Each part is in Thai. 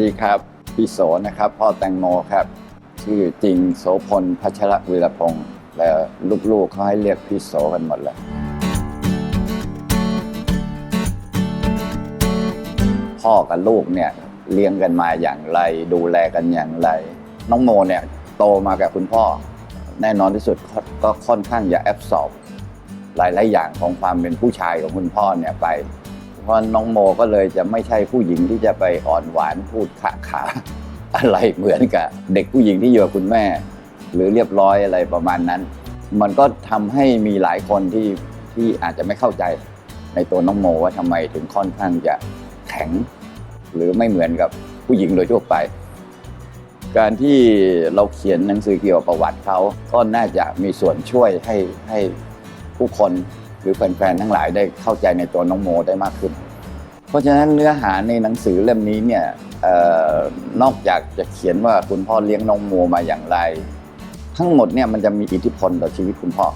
ดีครับ พี่โสนะครับ พ่อแตงโมครับ ชื่อจริงโสพลพัชรวีรพงศ์และลูกๆเขาให้เรียกพี่โสกันหมดเลยพ่อกับลูกเนี่ยเลี้ยงกันมาอย่างไร ดูแลกันอย่างไร น้องโมเนี่ยโตมากับคุณพ่อ แน่นอนที่สุดก็ก็ค่อนข้างจะแอบสอบ หลายๆอย่างของความเป็นผู้ชายของคุณพ่อเนี่ยไป เพราะน้องโมก็เลยจะไม่ใช่ผู้หญิงที่จะไปอ่อนหวานพูดขะขาอะไรเหมือนกับเด็กผู้หญิงที่อยู่กับคุณแม่ หรือเรียบร้อยอะไรประมาณนั้น มันก็ทำให้มีหลายคนที่ที่อาจจะไม่เข้าใจในตัวน้องโมว่าทำไมถึงค่อนข้างจะแข็ง หรือไม่เหมือนกับผู้หญิงโดยทั่วไป การที่เราเขียนหนังสือเกี่ยวกับประวัติเขาก็น่าจะมีส่วนช่วยให้ให้ผู้คน หรือแฟนๆทั้งหลายได้เข้าใจในตัวน้องโมได้มากขึ้น เพราะฉะนั้นเนื้อหาในหนังสือเล่มนี้เนี่ยออนอกจากจะเขียนว่าคุณพ่อเลี้ยงน้องโมมาอย่างไร ทั้งหมดเนี่ยมันจะมีอิทธิพลต่อชีวิตคุณพ่อ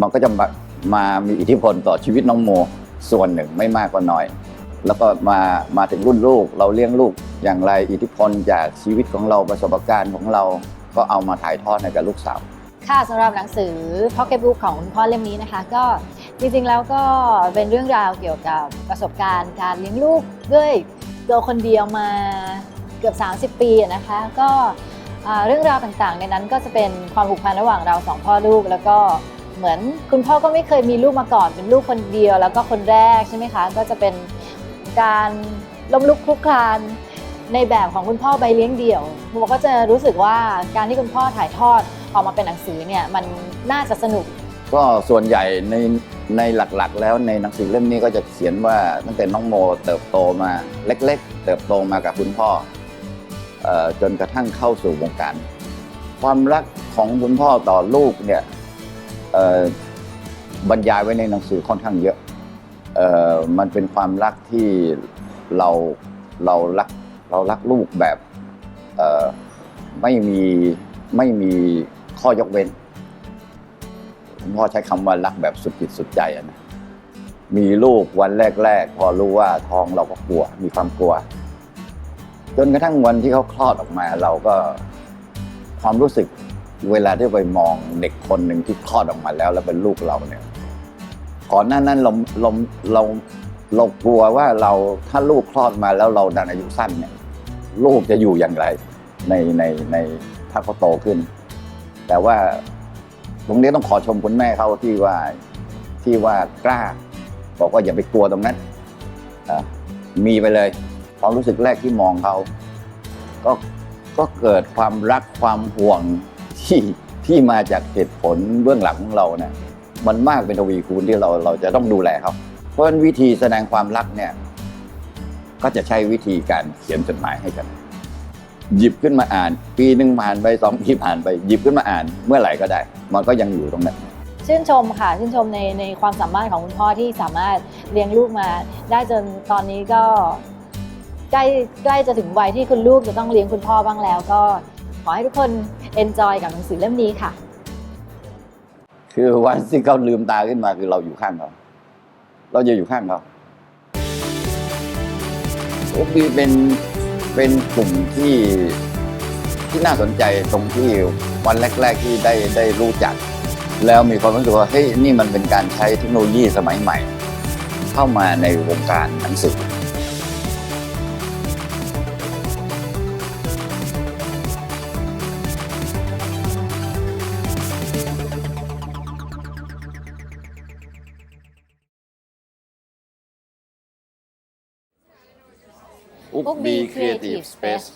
มันก็จะมามามีอิทธิพลต่อชีวิตน้องโมส่วนหนึ่งไม่มากก็น้อย แล้วก็มามาถึงรุ่นลูกเราเลี้ยงลูกอย่างไรอิทธิพลจากชีวิตของเราประสบการณ์ของเราก็เอามาถ่ายทอดให้กับลูกสาว ค่ะสำหรับหนังสือ Pocket Book ของคุณพ่อเล่มนี้นะคะ ก็ จริงๆแล้วก็เป็นเรื่องราวเกี่ยวกับประสบการณ์การเลี้ยงลูกด้วยตัวคนเดียวมาเกือบ 30 ปีนะคะ ก็เรื่องราวต่างๆ ในนั้นก็จะเป็นความผูกพันระหว่างเราสองพ่อลูก แล้วก็เหมือนคุณพ่อก็ไม่เคยมีลูกมาก่อน เป็นลูกคนเดียว แล้วก็คนแรกใช่ไหมคะ ก็จะเป็นการล้มลุกคลุกคลานในแบบของคุณพ่อใบเลี้ยงเดี่ยวโมก็จะรู้สึกว่าการที่คุณพ่อถ่ายทอดออกมาเป็นหนังสือเนี่ยมันน่าจะสนุก ก็ส่วนใหญ่ในในหลักๆ แล้วในหนังสือเล่มนี้ก็จะเขียนว่าตั้งแต่น้องโมเติบโตมาเล็ก ๆ เติบโตมากับคุณพ่อออจนกระทั่งเข้าสู่วงการ ความรักของคุณพ่อต่อลูกเนี่ยบรรยายไว้ในหนังสือค่อนข้างเยอะออมันเป็นความรักที่เราเรารักเรารักลูกแบบไม่มีไม่มีข้อยกเว้น คุณพ่อใช้คำว่ารักแบบสุดจิตสุดใจนะมีลูกวันแรก ๆ พอรู้ว่าท้องเราก็กลัว มีความกลัว จนกระทั่งวันที่เขาคลอดออกมาเราก็ความรู้สึกเวลาที่ไปมองเด็กคนหนึ่งที่คลอดออกมาแล้ว แล้วเป็นลูกเราเนี่ยก่อนหน้านั้นเราเราเราเรากลัวว่าเราถ้าลูกคลอดมาแล้วเราดันอายุสั้นเนี่ยลูกจะอยู่อย่างไรในในในถ้าเขาโตขึ้น แต่ว่า ตรงนี้ต้องขอชมคุณแม่เขาที่ว่าที่ว่ากล้า บอกว่าอย่าไปกลัวตรงนั้นมีไปเลยความรู้สึกแรกที่มองเขาก็ก็เกิดความรักความห่วงที่ที่มาจากเหตุผลเบื้องหลังของเราเนี่ยมันมากเป็นทวีคูณที่เราเราจะต้องดูแลเขาเพราะฉะนั้นวิธีแสดงความรักเนี่ย ก็จะใช้วิธีการเขียนจดหมายให้กัน หยิบขึ้นมาอ่าน ปีหนึ่งผ่านไปสองปีผ่านไปหยิบขึ้นมาอ่าน เมื่อไหร่ก็ได้ มันก็ยังอยู่ตรงนั้น ชื่นชมค่ะ ชื่นชมในในความสามารถของคุณพ่อที่สามารถเลี้ยงลูกมา ได้จนตอนนี้ก็ใกล้ใกล้จะถึงวัยที่คุณลูกจะต้องเลี้ยงคุณพ่อบ้างแล้ว ก็ขอให้ทุกคน enjoy กับหนังสือเล่มนี้ค่ะ คือวันที่เขาลืมตาขึ้นมาคือเราอยู่ข้างเขาเราจะอยู่ข้างเขาโอ้บีเป็น เป็นกลุ่มที่ที่น่าสนใจตรงที่วันแรก ๆ ที่ได้ได้รู้จัก แล้วมีความรู้สึกว่าเฮ้ยนี่มันเป็นการใช้เทคโนโลยีสมัยใหม่ เข้ามาในวงการหนังสือ Book B Creative Space